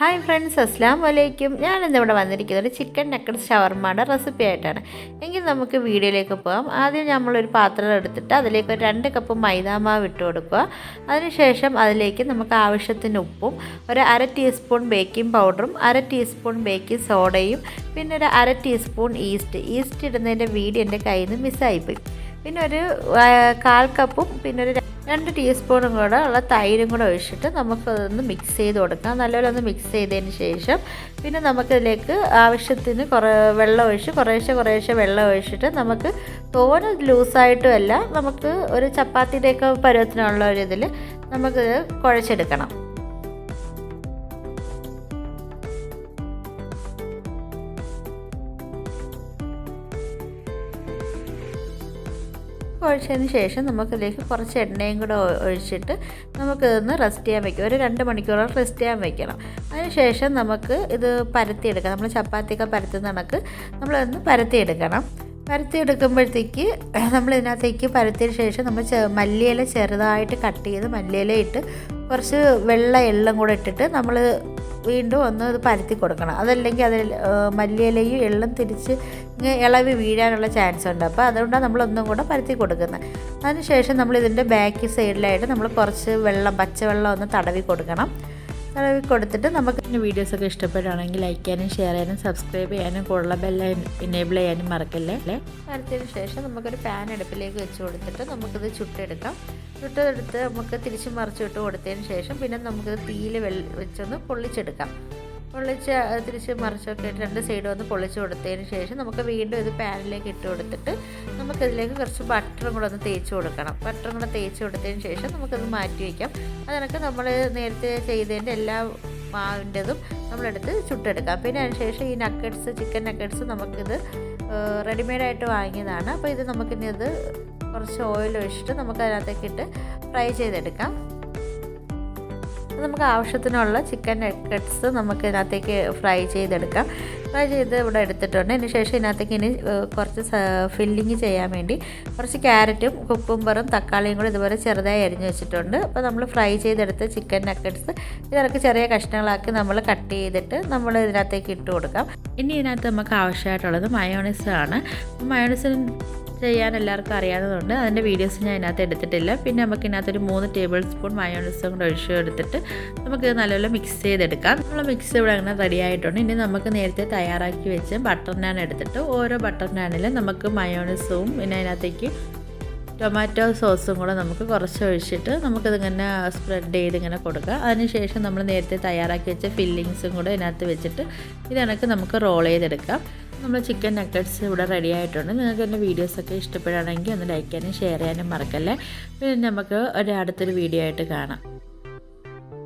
Hi friends അസ്സാം വലൈക്കും ഞാനിന്ന് ഇവിടെ വന്നിരിക്കുന്നത് ഒരു ചിക്കൻ നക്കഡ് ഷവർമ്മയുടെ റെസിപ്പി ആയിട്ടാണ്. എങ്കിൽ നമുക്ക് വീഡിയോയിലേക്ക് പോകാം. ആദ്യം നമ്മളൊരു പാത്രം എടുത്തിട്ട് അതിലേക്ക് ഒരു രണ്ട് കപ്പ് മൈദാമാവ് ഇട്ട് കൊടുക്കുക. അതിനുശേഷം അതിലേക്ക് നമുക്ക് ആവശ്യത്തിന് ഉപ്പും ഒരു അര ടീസ്പൂൺ ബേക്കിംഗ് പൗഡറും അര ടീസ്പൂൺ ബേക്കിംഗ് സോഡയും പിന്നെ ഒരു അര ടീസ്പൂൺ ഈസ്റ്റ് ഈസ്റ്റ് ഇടുന്നതിന്റെ വീഡിയോ എന്റെ കയ്യിൽ നിന്ന് മിസ്സായിപ്പോയി പിന്നെ ഒരു കാൽ കപ്പും പിന്നെ ഒരു രണ്ട് ടീസ്പൂണും കൂടെ ഉള്ള തൈരും കൂടെ ഒഴിച്ചിട്ട് നമുക്കതൊന്ന് മിക്സ് ചെയ്ത് കൊടുക്കാം. നല്ലപോലെ ഒന്ന് മിക്സ് ചെയ്തതിന് ശേഷം പിന്നെ നമുക്കിതിലേക്ക് ആവശ്യത്തിന് കുറേ വെള്ളം ഒഴിച്ച് കുറേശ്ശെ കുറേശ്ശെ വെള്ളം ഒഴിച്ചിട്ട് നമുക്ക് തോനെ ലൂസായിട്ടുമല്ല നമുക്ക് ഒരു ചപ്പാത്തിയുടെയൊക്കെ പരുവത്തിനുള്ള ഒരു ഇതിൽ നമുക്കിത് കുഴച്ചെടുക്കണം. ഒഴിച്ചതിന് ശേഷം നമുക്കിതിലേക്ക് കുറച്ച് എണ്ണയും കൂടെ ഒഴിച്ചിട്ട് നമുക്കിതൊന്ന് റെസ്റ്റ് ചെയ്യാൻ വയ്ക്കും ഒരു രണ്ട് മണിക്കൂറോളം റെസ്റ്റ് ചെയ്യാൻ വെക്കണം. അതിനുശേഷം നമുക്ക് ഇത് പരത്തിയെടുക്കാം. നമ്മൾ ചപ്പാത്തിയൊക്കെ പരത്തുന്ന കണക്ക് നമ്മളതൊന്ന് പരത്തിയെടുക്കണം. പരത്തിയെടുക്കുമ്പോഴത്തേക്ക് നമ്മൾ ഇതിനകത്തേക്ക് പരത്തിയതിന് ശേഷം നമ്മൾ മല്ലിയില ചെറുതായിട്ട് കട്ട് ചെയ്ത് മല്ലിയില ഇട്ട് കുറച്ച് വെള്ള എള്ളും കൂടെ ഇട്ടിട്ട് നമ്മൾ വീണ്ടും ഒന്ന് ഇത് പരത്തി കൊടുക്കണം. അതല്ലെങ്കിൽ അതിൽ മല്ലിയിലയും എള്ളും തിരിച്ച് ഇളവി വീഴാനുള്ള ചാൻസ് ഉണ്ട്. അപ്പോൾ അതുകൊണ്ടാണ് നമ്മൾ ഒന്നും കൂടെ പരത്തി കൊടുക്കുന്നത്. അതിനുശേഷം നമ്മൾ ഇതിന്റെ ബാക്ക് സൈഡിലായിട്ട് നമ്മൾ കുറച്ച് വെള്ളം പച്ചവെള്ളം ഒന്ന് തടവി കൊടുക്കണം. തടവി കൊടുത്തിട്ട് നമുക്ക് വീഡിയോസ് വീഡിയോസൊക്കെ ഇഷ്ടപ്പെടുകയാണെങ്കിൽ ലൈക്ക് ചെയ്യാനും ഷെയർ ചെയ്യാനും സബ്സ്ക്രൈബ് ചെയ്യാനും കൂടുതൽ ബെല്ല എനേബിൾ ചെയ്യാനും മറക്കല്ലേ? അല്ലേ വരത്തിന് ശേഷം നമുക്കൊരു പാൻ അടുപ്പിലേക്ക് വെച്ച് കൊടുത്തിട്ട് നമുക്കിത് ചുട്ടെടുക്കാം. ചുട്ടെടുത്ത് നമുക്ക് തിരിച്ച് മറിച്ചു വിട്ട് കൊടുത്തതിന് ശേഷം പിന്നെ നമുക്കിത് തീയിൽ വെള്ള വെച്ചൊന്ന് പൊള്ളിച്ചെടുക്കാം. പൊള്ളിച്ച് അത് തിരിച്ച് മറിച്ചൊക്കെ ഇട്ട് രണ്ട് സൈഡും ഒന്ന് പൊള്ളിച്ച് കൊടുത്തതിന് ശേഷം നമുക്ക് വീണ്ടും ഇത് പാനിലേക്ക് ഇട്ട് കൊടുത്തിട്ട് നമുക്കിതിലേക്ക് കുറച്ച് ബട്ടറും കൂടെ ഒന്ന് തേച്ച് കൊടുക്കണം. ബട്ടറും കൂടെ തേച്ച് കൊടുത്തതിന് ശേഷം നമുക്കത് മാറ്റി വയ്ക്കാം അതിനൊക്കെ നമ്മൾ നേരത്തെ ചെയ്തതിന്റെ എല്ലാ മാവിന്റെതും നമ്മളെടുത്ത് ചുട്ടെടുക്കാം. പിന്നെ അതിന് ശേഷം ഈ നക്കറ്റ്സ് ചിക്കൻ നക്കറ്റ്സ് നമുക്കിത് റെഡിമെയ്ഡായിട്ട് വാങ്ങിയതാണ്. അപ്പോൾ ഇത് നമുക്കിനി ഇത് കുറച്ച് ഓയിൽ ഒഴിച്ചിട്ട് നമുക്ക് അതിനകത്തേക്കിട്ട് ഫ്രൈ ചെയ്തെടുക്കാം. നമുക്ക് ആവശ്യത്തിനുള്ള ചിക്കൻ നക്കറ്റ്സ് നമുക്ക് ഇതിനകത്തേക്ക് ഫ്രൈ ചെയ്തെടുക്കാം. ഫ്രൈ ചെയ്ത് ഇവിടെ എടുത്തിട്ടുണ്ട്. അതിന് ശേഷം ഇതിനകത്തേക്ക് ഇനി കുറച്ച് ഫില്ലിങ് ചെയ്യാൻ വേണ്ടി കുറച്ച് ക്യാരറ്റും കുക്കുംബറും തക്കാളിയും കൂടി ഇതുപോലെ ചെറുതായി അരിഞ്ഞ് വെച്ചിട്ടുണ്ട്. അപ്പോൾ നമ്മൾ ഫ്രൈ ചെയ്തെടുത്ത് ചിക്കൻ നക്കറ്റ്സ് ഇതിനൊക്കെ ചെറിയ കഷ്ണങ്ങളാക്കി നമ്മൾ കട്ട് ചെയ്തിട്ട് നമ്മൾ ഇതിനകത്തേക്ക് ഇട്ട് കൊടുക്കാം. ഇനി ഇതിനകത്ത് നമുക്ക് ആവശ്യമായിട്ടുള്ളത് മയോണൈസ് ആണ്. മയോണൈസ് ചെയ്യാൻ എല്ലാവർക്കും അറിയാവുന്നതുകൊണ്ട് അതിന്റെ വീഡിയോസ് ഞാൻ ഇതിനകത്ത് എടുത്തിട്ടില്ല. പിന്നെ നമുക്ക് ഇതിനകത്തൊരു മൂന്ന് ടേബിൾ സ്പൂൺ മയോണൈസും കൂടെ ഒഴിച്ച് എടുത്തിട്ട് നമുക്ക് നല്ലപോലെ മിക്സ് ചെയ്തെടുക്കാം. നമ്മൾ മിക്സ് ഇവിടെ അങ്ങനെ റെഡി ആയിട്ടുണ്ട്. ഇനി നമുക്ക് നേരത്തെ തയ്യാറാക്കി വെച്ച് ബട്ടർ നാൻ എടുത്തിട്ട് ഓരോ ബട്ടർ നാനിലും നമുക്ക് മയോണൈസും പിന്നെ അതിനകത്തേക്ക് ടൊമാറ്റോ സോസും കൂടെ നമുക്ക് കുറച്ച് ഒഴിച്ചിട്ട് നമുക്കിതിങ്ങനെ സ്പ്രെഡ് ചെയ്ത് ഇങ്ങനെ കൊടുക്കുക. അതിനുശേഷം നമ്മൾ നേരത്തെ തയ്യാറാക്കി വെച്ച ഫില്ലിങ്സും കൂടെ ഇതിനകത്ത് വെച്ചിട്ട് ഇതിനൊക്കെ നമുക്ക് റോൾ ചെയ്തെടുക്കാം. നമ്മൾ ചിക്കൻ നക്കറ്റ്സ് ഇവിടെ റെഡി ആയിട്ടുണ്ട്. നിങ്ങൾക്ക് എന്റെ വീഡിയോസൊക്കെ ഇഷ്ടപ്പെടുകയാണെങ്കിൽ ഒന്ന് ലൈക്ക് ചെയ്യാനും ഷെയർ ചെയ്യാനും മറക്കല്ലേ. പിന്നെ നമുക്ക് ഒരു അടുത്തൊരു വീഡിയോ ആയിട്ട് കാണാം.